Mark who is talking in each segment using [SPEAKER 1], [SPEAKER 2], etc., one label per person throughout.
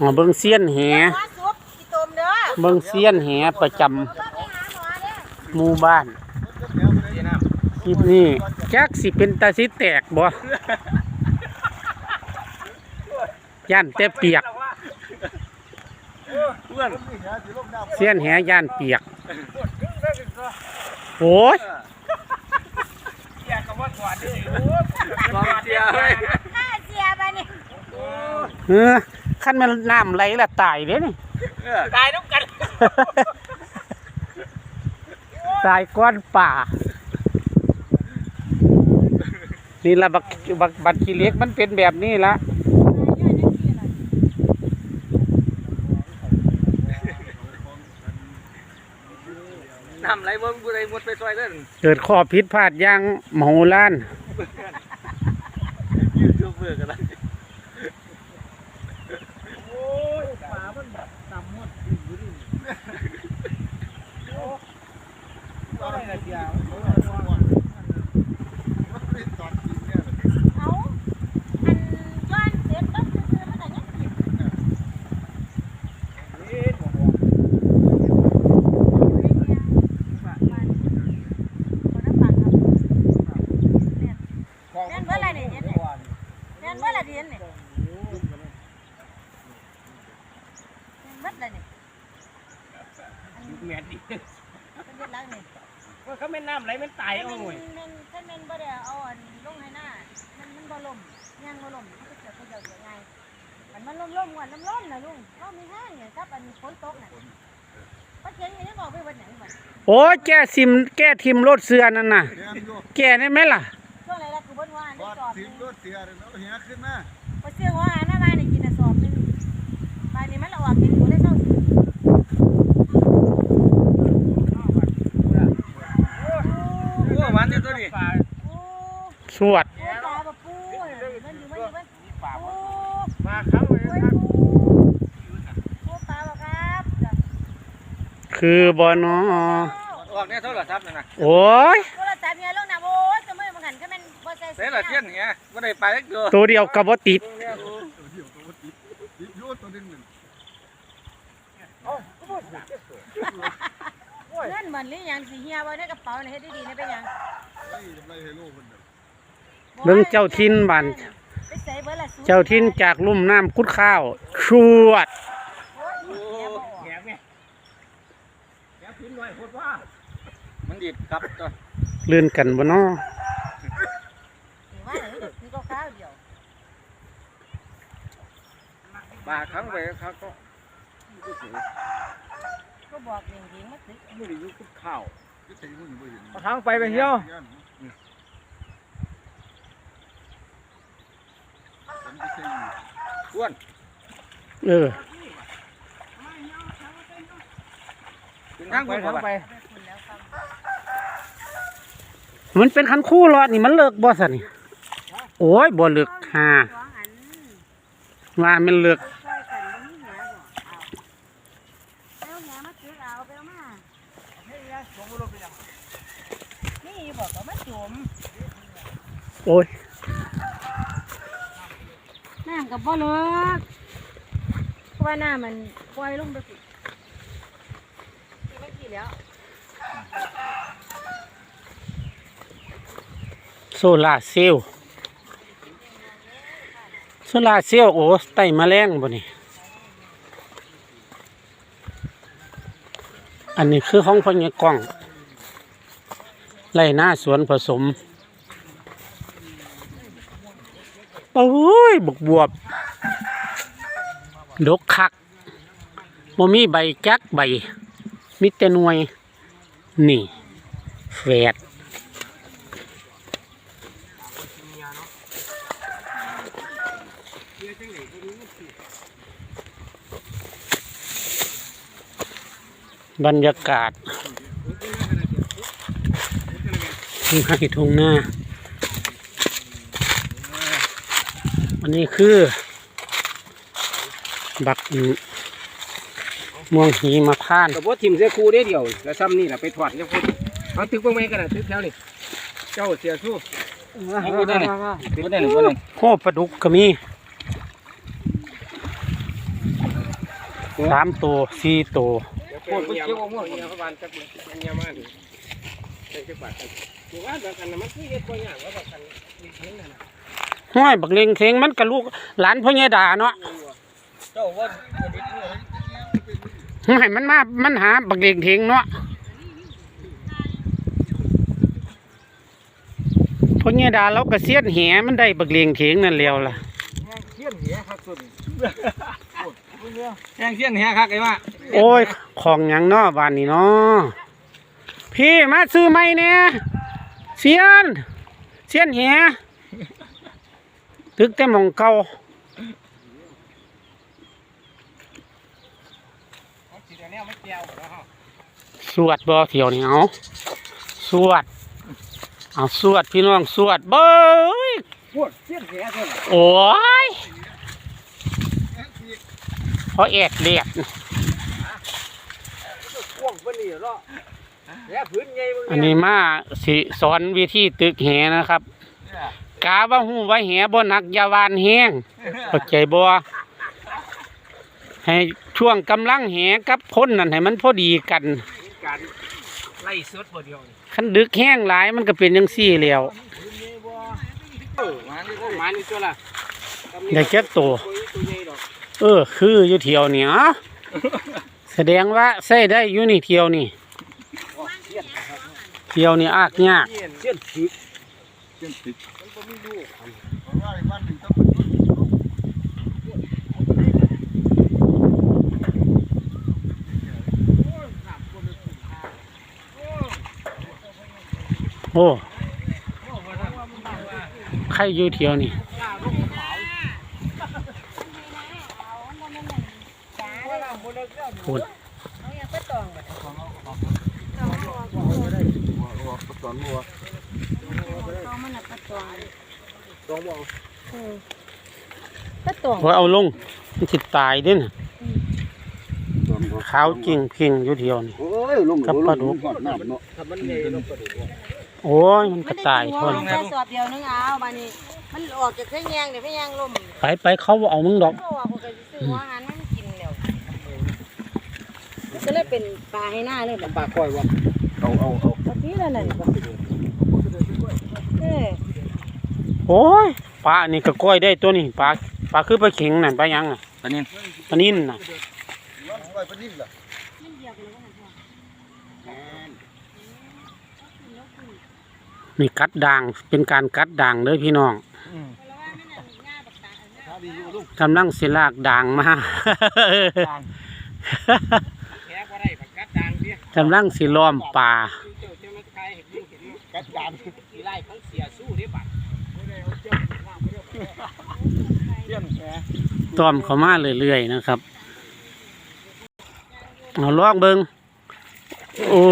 [SPEAKER 1] อ๋อเบิ่งเซียนแห
[SPEAKER 2] หมอซุปอีตมเด้อ
[SPEAKER 1] เบิ่งเซียนแหประจำ
[SPEAKER 2] ต้องไปหาหมอเด้อ
[SPEAKER 1] หมู่บ้าน
[SPEAKER 3] เดี๋ยวน้
[SPEAKER 1] คลิปนี้จักสิเป็นตาสิแตกบ่ย่านแต่เปียกำ
[SPEAKER 3] เพื่อน
[SPEAKER 1] เสี้ยนแหย่านเปียกโอ้ย
[SPEAKER 3] แยกกับว่าถอดดิโอ้กองเชียร์เฮ้ย
[SPEAKER 2] ข้าเสียไปนี่
[SPEAKER 1] เออขั้นมันน้ำไหลละตายเด้นี่
[SPEAKER 3] ตายต้องกัน
[SPEAKER 1] ตายก้อนป่า นี่ละบักบักบักขี้เหล็กมันเป็นแบบนี้ละ
[SPEAKER 3] นำไรเบิ้งกูได้หมดไปซอยเด้อ
[SPEAKER 1] เกิดข้อผิดพลาดอย่างมโหฬาร
[SPEAKER 3] ยูทูบเบอร์กันละโอ้ยปลามันต่ำหมดอยู่ดิ ก็ได้ละเดีย ว
[SPEAKER 2] เอาอันย้อนเสร็จปั๊บซื้อๆมันก็ยังกินแม่นเบิ่ละนี่เห็นนี่แม่นเบิ่ละนี่เห็นนี่แม่นเบิ่ละนี่
[SPEAKER 3] แม่ดิ
[SPEAKER 2] เป็นเฮ็ดหลังนี่
[SPEAKER 3] ว่าเขาไม่น้ำไหลมันตายเอาหน่อย
[SPEAKER 2] แม่นถ้าแม่นบ่ได้เอาอันลงให้หน้ามันมันบ่ล่มย่างบ่ล่มมันก็เกิดประโยชน์ยังไงมันมันล่มๆก่อนล่มๆน่ะลุงก็มีห้างเนี่ยครับอันฝนตกน่ะปลาเข็งก็ยังออกไปวันไหนบัด
[SPEAKER 1] โอ้ยแก้ซิมแก้ทิมรถเสือนั่นน่ะ แก้ได้ไหมล่ะ
[SPEAKER 2] ช่วงไหนล่ะคือเบิ่นว่าอันได้จอบห
[SPEAKER 4] ที
[SPEAKER 2] นึ
[SPEAKER 3] Ừ.
[SPEAKER 2] ง
[SPEAKER 3] ờ, à,
[SPEAKER 5] มรถเสียเลยเนาะเหียขึ้นมา
[SPEAKER 2] บ่เชื่อว่าอันน่ะมาได้กินน่ะสอบหนึงบานนี้มันละออกกินบ่ได้เศร้าสิ
[SPEAKER 3] โอ้ มันอยู่ตัวนี้
[SPEAKER 2] โอ้
[SPEAKER 1] สวด
[SPEAKER 2] โอ้ตาบ่ปูมันอยู่มันอยู่มันโอ้
[SPEAKER 3] มาครั้งเลย
[SPEAKER 2] โอ้ย
[SPEAKER 3] ครับ
[SPEAKER 2] ปูโอ้ปลาบ่ครับจ้ะ
[SPEAKER 1] คือบอนอ
[SPEAKER 3] ออกเนี่ยโทรศัพท์นั่นน่ะ
[SPEAKER 1] โอ้ย
[SPEAKER 2] โทรศัพท์เนี่ยลงน่ะโอ้ยจะมื้อมันหันก็แม่นบ่ใส่
[SPEAKER 3] เสียละเทียนเหี้ยบ่ได้ไปสักตัว
[SPEAKER 1] ตัวเดียวกับบ่ติด
[SPEAKER 5] เดี๋ยวตัวติดติดโยตัวนึงหนึ่ง
[SPEAKER 2] เงินมันหรือหยังสิเฮียบ่ในกระเป๋าน่ะเฮ็ดดีๆนะเป็นหยัง
[SPEAKER 5] ไล่ไล่เฮโร่คนเดียว
[SPEAKER 1] เบิ่งเจ้าทินบ้าน
[SPEAKER 2] ไปใส่เบิดละสู
[SPEAKER 1] เจ้าทินจากลุ่มน้ำคุดข้าว ชวด
[SPEAKER 2] โอ้ยเฮียบ่ออก
[SPEAKER 3] แหงไงแหงขึ้นหน่อยโคตรว่ามันดีดครับตัว
[SPEAKER 1] ลื่นกันบ่นอ
[SPEAKER 2] สิว่าเดี๋ยวคือก็ข้าวเดียว
[SPEAKER 3] บาครั้งไปครั้งก็
[SPEAKER 2] ก็บอกเองๆมาตึก
[SPEAKER 3] ไม่ได้อยู่กับข้าว
[SPEAKER 5] ก็ตีมันอยู่บ่เห็น
[SPEAKER 3] ครั้งไปไปเที่ยว
[SPEAKER 5] ผมก็ใช่อยู่
[SPEAKER 3] อ้วน
[SPEAKER 1] เออ
[SPEAKER 3] ถึงทางไปทางไป
[SPEAKER 2] ไปคุณแล้วฟัง
[SPEAKER 1] มันเป็นคันคู่รอดนี่มันเลิกบ่ซะนี่โอ้ยบ่เลิกหา
[SPEAKER 2] สองอัน
[SPEAKER 1] ว่ามันเลิก
[SPEAKER 2] ช่วยกันบ่มีแหบ่เอาเอาแหมาตึกเอาไปเอามานี่บอกว่า มาจุ่ม
[SPEAKER 1] โอ้ย
[SPEAKER 2] น้ำก็บ่เลิกเพราะว่าน้ำมันปล่อยลงไปสิที่ไม่กี่แล้ว
[SPEAKER 1] โซลาร์เซลล์โซลาร์เซลล์โอ้ไต่แมลงบ่นี่อันนี้คือห้องพญากล้อง ไรหน้าสวนผสมโอ้ยบกบวบ ดกคักบ่มีใบแจักใบมีแต่หน่วย นี่แฝดบรรยากาศ ที่ให้ทุ่งหน้าอันนี้คือ บักม่วงหีมาพร้าน
[SPEAKER 3] แต่ว่าทีมเสียครูได้เดียว แล้วซ้ำนี่แหละไปถอดเนี่ยพูดเอาตึกเบ้างไหมกันนะตึกแถวนี่เจ้าเสียสู้เอาไปได้เลยไปได้เลยไปได้
[SPEAKER 1] โคปลาดุกก็มีสามตัวสี่ตัว
[SPEAKER 3] โคตรเกี่ยวม่วงเนี่ยประมาณจักมันยามาดิได้จักบาทกันอยู่ ว่าแบบกันมันคือเฮ็ดบ่ยากว่าแบบกันมีเพียงนั่นน่ะ
[SPEAKER 1] ห้อยบักเลงเทงมันกับลูกหลานพ่อใหญ่ดาเนาะ
[SPEAKER 3] เจ้าว่าจะไปเที่ยว
[SPEAKER 1] ห้อยมันมา มันหาบักเลงเทงเนาะพ่อใหญ่ดาเราก็เสียดแหมันได้บักเลงเทงนั่นแล้วล่ะ
[SPEAKER 3] เที่ยนเหี้ยครับสุดแห้งเที่ยนเหี้ยครับไอ้ว่า
[SPEAKER 1] โอ้ย ของหยังเนาะบ้านนี้เนาะพี่มาซื้อไหมเนี่ย เสียน เสียนแหตึกแต่มองเก่า
[SPEAKER 3] สว
[SPEAKER 1] ดบ่เที่ยวนี่เอาสวด เอาสวดพี่น้องสวดเบ้ย
[SPEAKER 3] พวกเที่ยนเหี้ย
[SPEAKER 1] โอ้ยเพราะแอดเลียด
[SPEAKER 3] พวกเพิ่นนี่เนาะ แย่พื้นใหญ่มึง
[SPEAKER 1] อันนี้มาสิสอนวิธีตึกแหนะครับ กาว่าหูว่าแหบ่หนักอยาวานแห้งเข้าใจบ่ให้ช่วงกำลังแหกับพ้นนั่นให้มันพอดีกัน
[SPEAKER 3] การไล่สดบ่เดียวนี่
[SPEAKER 1] คันดึกแห้งหลายมันก็เป็นจังซี่แล้ว
[SPEAKER 3] เออมานี่ก็มานี่ตัวละ
[SPEAKER 1] ได้แค่ตัว
[SPEAKER 3] ตัวใหญ่ดอก
[SPEAKER 1] เออ คืออยู่เที่ยวนี่เอ้าแสดงว่าใช้ได้อยู่นี่เที่ยวนี่ เที่ยวนี่อากยาก
[SPEAKER 3] เนเที่ยนถึก
[SPEAKER 5] เส้นติด
[SPEAKER 3] มันบ่มีลูก
[SPEAKER 5] เพราะไอ้บ้านหนึ่งต้องเป็น
[SPEAKER 1] โอ้ใครอยู่เที่ยวนี่
[SPEAKER 2] เอาบ่แม่นนั่นจ้าเลยเอา
[SPEAKER 1] พูด
[SPEAKER 2] อย่างไปตองบัดเอาเอาเอา
[SPEAKER 5] วัวสอนวัว
[SPEAKER 2] เอามันน่ะไปตอง
[SPEAKER 3] ต้องบอก
[SPEAKER 2] เออไปตอง
[SPEAKER 1] พอเอาลงมันสิตายเด้น่ะ
[SPEAKER 5] สอนวัว
[SPEAKER 1] ขาวจริงเพ่งอยู่เที่ยวนี่
[SPEAKER 5] โอ้ยลง
[SPEAKER 1] กับปลาดุก
[SPEAKER 5] หอดน้ำเนาะ
[SPEAKER 3] ถ้ามันใหญ่ลงกระดูก
[SPEAKER 1] โอ้ยมันก็ตายท
[SPEAKER 2] มันนได้สอบเดียวนึงเอาบัดนี้ มันออกจากเส้นแยงเดี๋ยวเส้นแยงล่ม
[SPEAKER 1] ไปไปเขาบ่เอามึงดอก
[SPEAKER 2] เพราะว่าพวกก็สิซื้อหัวอาหารมันกินแล้วมันก็เลยเป็นปลาให้หน้าเลยแบบ
[SPEAKER 3] ปลาคอยวะ
[SPEAKER 5] เอาเอาเอา
[SPEAKER 2] ปลาที่ละนั่นบ่เออ
[SPEAKER 1] โอ้ยปลาอันนี้ก็ก้อยได้ตัวนี้ปลาปลาคือปลาเข็งนั่นปลาหยังน่ะ
[SPEAKER 3] ตอนนี้
[SPEAKER 1] ปลานิ่นน่ะ
[SPEAKER 5] ไว้ปนิ่มล่ะ
[SPEAKER 2] มันเดียวกันเลยว่า
[SPEAKER 1] นี่กัดด่างเป็นการกัดด่างเด้อพี่น้อง
[SPEAKER 2] แล้วว่ามันน่ะหน้าบักตาหน้า
[SPEAKER 5] ถ้าดีอยู่ลูก
[SPEAKER 1] กำลังสิลากด่างมา
[SPEAKER 3] แค่ก็ได้ปากกัดดังเสีย
[SPEAKER 1] กำลังสิล้อมป่า
[SPEAKER 3] ยิ่งเห็น
[SPEAKER 5] กัดดาน
[SPEAKER 3] ทีไล่ของเสียสู้ได้บัดเที่ยนแห
[SPEAKER 1] ต้อมเขามาเรื่อยๆนะครับเอาลอกเบิงโอ้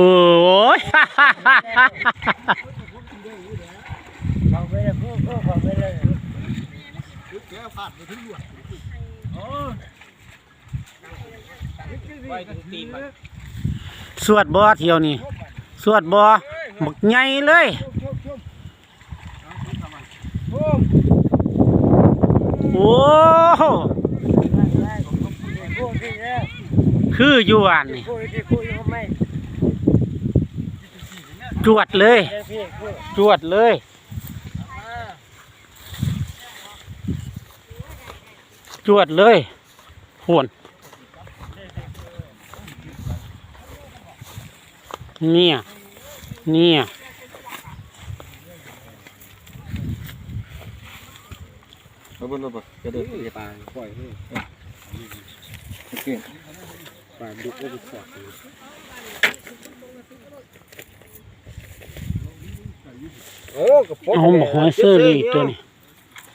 [SPEAKER 1] ย
[SPEAKER 3] เขาไปเลยพูดพูดเขาไปเลย
[SPEAKER 5] แกผ่านไปถึงหลวด
[SPEAKER 3] ไว้ถึงตีนมัน
[SPEAKER 1] สวดบ่เที่ยวนี่ สวดบ่ บักใหญ่เลยโอ้โหคืออยู่อันนี่จวดเลย จวดเลยจวดเลยหวนเนี่ย เนี่ย
[SPEAKER 5] เอาบนรถปะจะเดินไป
[SPEAKER 3] ปลาปล่อยให้
[SPEAKER 5] โอเค
[SPEAKER 3] ปลาดุกก็ไปสอดโอ้กระป๋อง
[SPEAKER 1] เอาหมกหอยเซอรี่ตัวนี้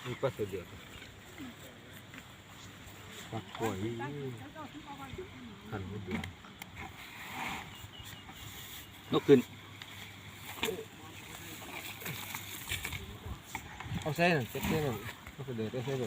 [SPEAKER 5] มีปลาเสด็จปลาข่อยหันมาดู
[SPEAKER 3] นกขึ้นเอาเส้นเจ็บเส้น
[SPEAKER 5] ปลาเสด็จได้ใช่ไหม